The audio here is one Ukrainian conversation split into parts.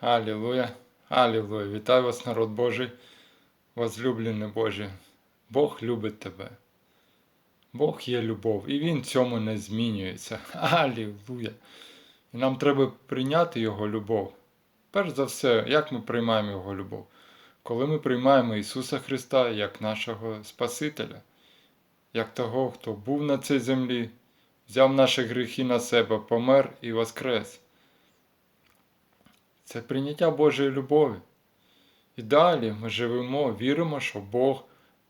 Аллилуйя, Аллилуйя. Вітаю вас, народ Божий, возлюблений Божий. Бог любить тебе. Бог є любов, і Він цьому не змінюється. Аллилуйя. І нам треба прийняти Його любов. Перш за все, як ми приймаємо Його любов? Коли ми приймаємо Ісуса Христа як нашого Спасителя, як того, хто був на цій землі, взяв наші гріхи на себе, помер і воскрес. Це прийняття Божої любові. І далі ми живемо, віримо, що Бог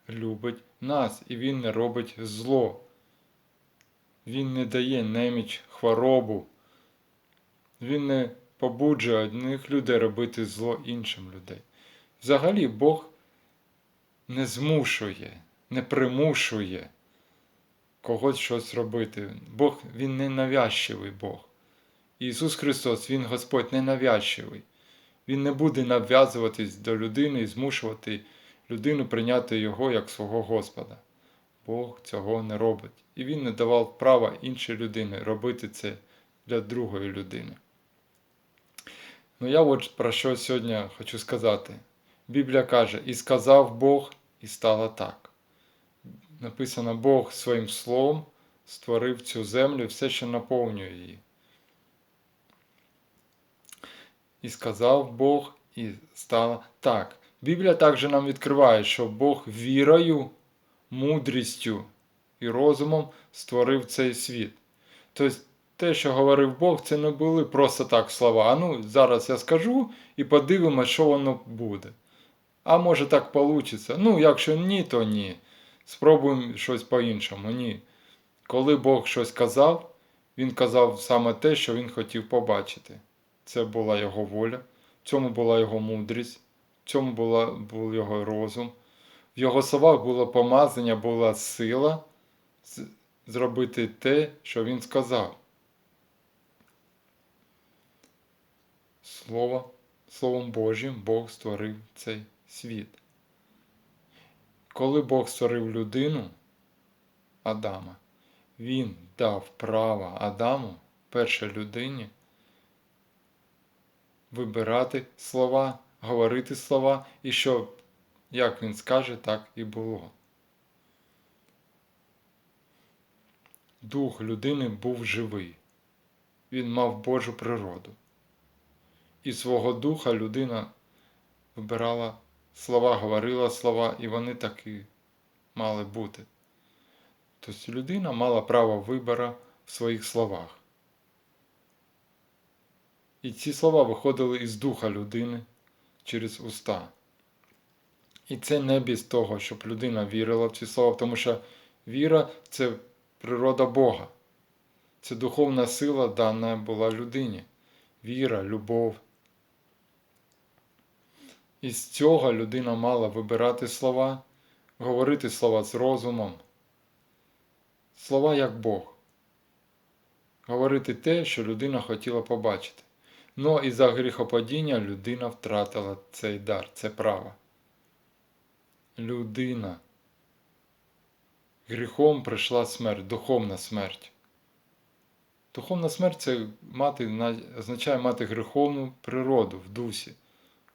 любить нас і Він не робить зло. Він не дає неміч хворобу. Він не побуджує одних людей робити зло іншим людей. Взагалі Бог не змушує, не примушує когось щось робити. Бог Він не навязчивий Бог. Ісус Христос, Він Господь не навязчивий. Він не буде нав'язуватись до людини і змушувати людину прийняти Його як свого Господа. Бог цього не робить. І Він не давав права іншій людині робити це для другої людини. Ну я от про що сьогодні хочу сказати. Біблія каже, і сказав Бог, і стало так. Написано, Бог своїм словом створив цю землю все, що наповнює її. І сказав Бог, і стало так. Біблія також нам відкриває, що Бог вірою, мудрістю і розумом створив цей світ. Тобто те, що говорив Бог, це не були просто так слова. А ну, зараз я скажу і подивимося, що воно буде. А може так вийде. Ну, якщо ні, то ні. Спробуємо щось по-іншому. Ні. Коли Бог щось казав, Він казав саме те, що він хотів побачити. Це була його воля, в цьому була його мудрість, в цьому була, був його розум. В його словах було помазання, була сила зробити те, що він сказав. Слово, Словом Божим Бог створив цей світ. Коли Бог створив людину, Адама, Він дав право Адаму, першій людині, вибирати слова, говорити слова, і щоб, як він скаже, так і було. Дух людини був живий, він мав Божу природу. І свого духа людина вибирала слова, говорила слова, і вони таки мали бути. Тобто людина мала право вибору в своїх словах. І ці слова виходили із духа людини через уста. І це не без того, щоб людина вірила в ці слова, тому що віра це природа Бога. Це духовна сила дана була людині. Віра, любов. І з цього людина мала вибирати слова, говорити слова з розумом. Слова як Бог. Говорити те, що людина хотіла побачити. Ну і за гріхопадіння людина втратила цей дар, це право. Людина. Гріхом прийшла смерть, духовна смерть. Духовна смерть це мати, означає мати гріховну природу в дусі,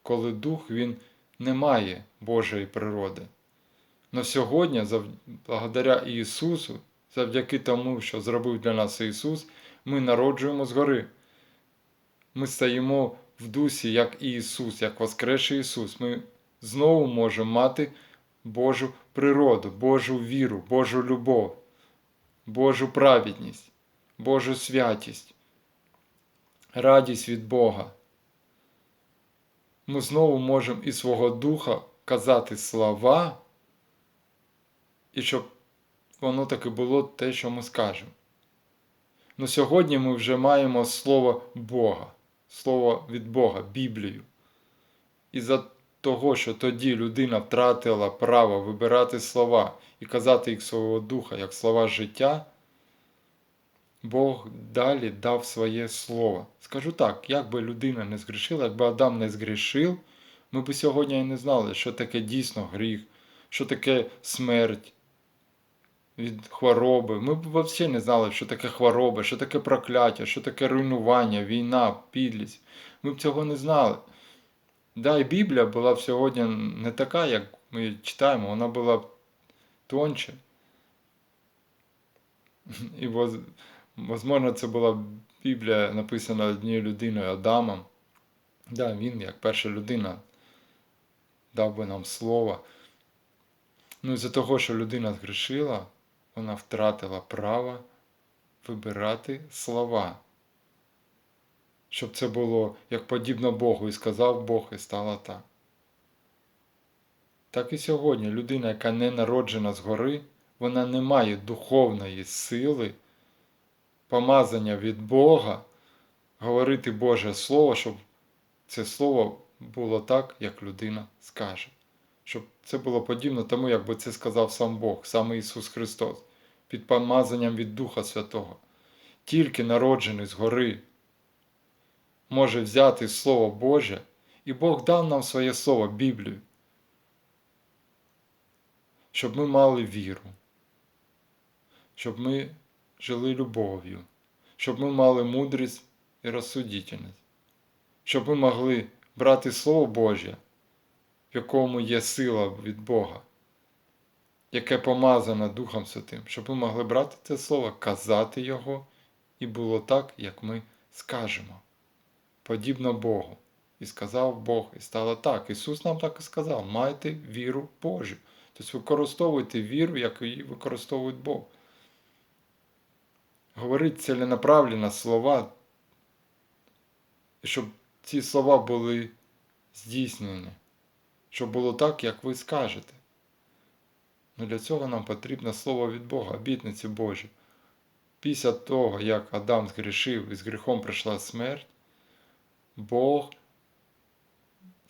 коли дух він не має Божої природи. Но сьогодні, благодаря Ісусу, завдяки тому, що зробив для нас Ісус, ми народжуємо згори ми стаємо в дусі, як Ісус, як Воскресший Ісус. Ми знову можемо мати Божу природу, Божу віру, Божу любов, Божу праведність, Божу святість, радість від Бога. Ми знову можемо із свого духа казати слова, і щоб воно таки було те, що ми скажемо. Ну сьогодні ми вже маємо слово Бога слово від Бога, Біблію. І за того, що тоді людина втратила право вибирати слова і казати їх свого духа як слова життя, Бог далі дав своє слово. Скажу так, як би людина не згрішила, якби Адам не згрішив, ми б сьогодні і не знали, що таке дійсно гріх, що таке смерть. Від хвороби. Ми б взагалі не знали, що таке хвороба, що таке прокляття, що таке руйнування, війна, підлість. Ми б цього не знали. Да, і Біблія була б сьогодні не така, як ми читаємо, вона була б тоньше. І, можливо, це була Біблія написана однією людиною Адамом. Да, він, як перша людина, дав би нам слово. Ну, і за того, що людина згрішила, вона втратила право вибирати слова. Щоб це було як подібно Богу, і сказав Бог, і стало так. Так і сьогодні людина, яка не народжена згори, вона не має духовної сили, помазання від Бога, говорити Боже Слово, щоб це слово було так, як людина скаже. Щоб це було подібно тому, як би це сказав сам Бог, сам Ісус Христос, під помазанням від Духа Святого. Тільки народжений згори може взяти Слово Боже, і Бог дав нам своє Слово, Біблію, щоб ми мали віру, щоб ми жили любов'ю, щоб ми мали мудрість і розсудительність, щоб ми могли брати Слово Боже, в якому є сила від Бога, яке помазане Духом Святим, щоб ми могли брати це Слово, казати Його, і було так, як ми скажемо, подібно Богу. І сказав Бог, і стало так. Ісус нам так і сказав: майте віру Божу. Тобто використовуйте віру, як її використовує Бог. Говорить ціленаправленно слова, щоб ці слова були здійснені, щоб було так, як ви скажете. Ну для цього нам потрібно слово від Бога, обітниці Божі. Після того, як Адам згрішив і з гріхом прийшла смерть, Бог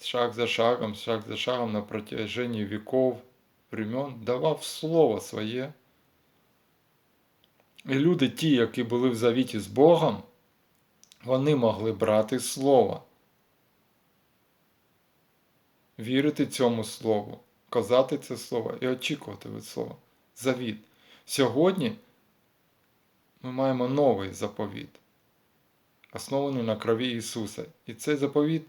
шаг за шагом, шаг за шагом на протяжении веков, времен давав Слово Своє. І люди, ті, які були в завіті з Богом, вони могли брати Слово, вірити цьому Слову, казати це Слово і очікувати від Слова. Завіт. Сьогодні ми маємо новий заповіт, оснований на крові Ісуса. І цей заповіт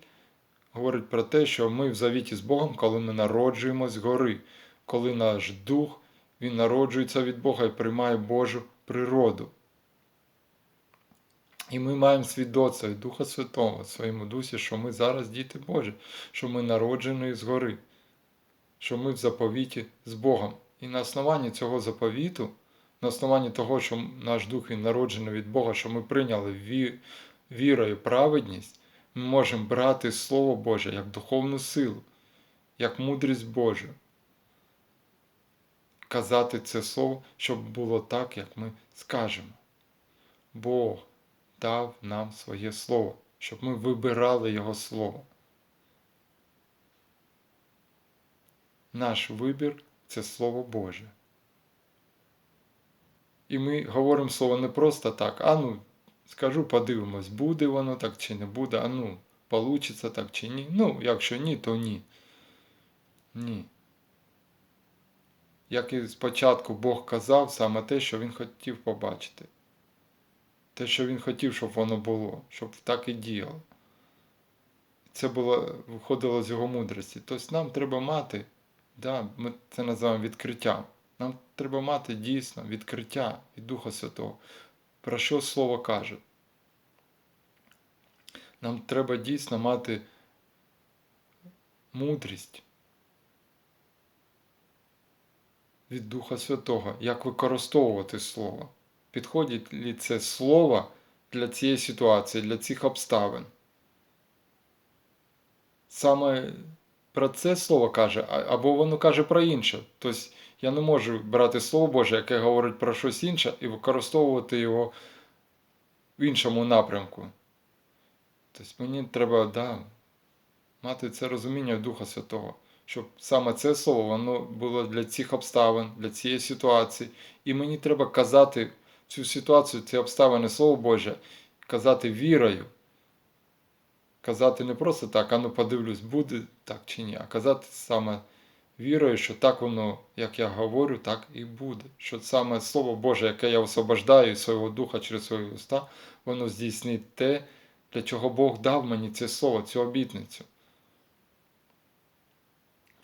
говорить про те, що ми в завіті з Богом, коли ми народжуємось згори, коли наш дух він народжується від Бога і приймає Божу природу. І ми маємо свідоцтво від Духа Святого в своєму дусі, що ми зараз діти Божі, що ми народжені згори, що ми в заповіті з Богом. І на основанні цього заповіту, на основанні того, що наш дух він народжений від Бога, що ми прийняли ві- вірою праведність, ми можемо брати Слово Боже як духовну силу, як мудрість Божу. Казати це слово, щоб було так, як ми скажемо. Бог дав нам своє слово, щоб ми вибирали Його слово. Наш вибір це Слово Боже. І ми говоримо слово не просто так, а ну, скажу, подивимось, буде воно так чи не буде, а ну, получиться так чи ні. Ну, якщо ні, то ні. Ні. Як і спочатку Бог казав саме те, що Він хотів побачити. Те, що Він хотів, щоб воно було, щоб так і діяло. Це було, виходило з його мудрості. Тобто нам треба мати, да, ми це називаємо відкриттям. Нам треба мати дійсно відкриття від Духа Святого, про що Слово каже. Нам треба дійсно мати мудрість від Духа Святого, як використовувати Слово. Підходить ли це слово для цієї ситуації, для цих обставин? Саме про це слово каже, або воно каже про інше. Тобто я не можу брати Слово Боже, яке говорить про щось інше, і використовувати його в іншому напрямку. Тобто мені треба да, мати це розуміння Духа Святого, щоб саме це слово воно було для цих обставин, для цієї ситуації. І мені треба казати цю ситуацію, ці обставини Слово Боже, казати вірою. Казати не просто так, а ну подивлюсь, буде так чи ні, а казати саме вірою, що так воно, як я говорю, так і буде. Що саме Слово Боже, яке я освобождаю із свого духа через свої уста, воно здійснить те, для чого Бог дав мені це слово, цю обітницю.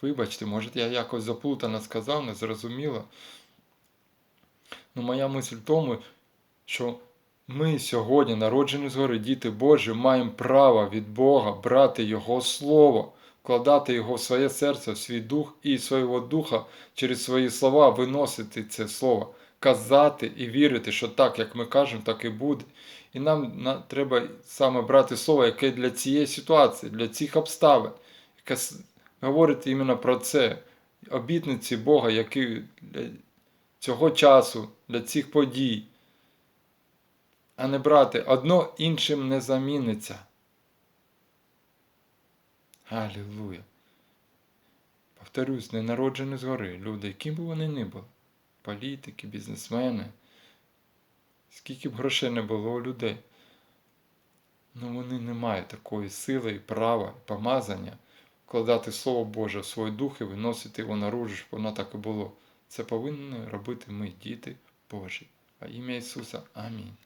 Вибачте, може, я якось заплутано сказав, не зрозуміло. Ну, моя мисль в тому, що ми сьогодні, народжені згори, діти Божі, маємо право від Бога брати Його Слово, вкладати його в своє серце, в свій дух і свого духа через свої слова виносити це слово, казати і вірити, що так, як ми кажемо, так і буде. І нам треба саме брати слово, яке для цієї ситуації, для цих обставин, яке говорить іменно про це, обітниці Бога, які цього часу, для цих подій, а не брати одно іншим не заміниться. Алілуя. Повторюсь, не народжені згори. Люди, яким би вони не були. Політики, бізнесмени. Скільки б грошей не було у людей. Ну вони не мають такої сили і права, і помазання вкладати Слово Боже в свій дух і виносити його наружу, щоб воно так і було. Це повинні робити ми, діти Божі. А ім'я Ісуса. Амінь.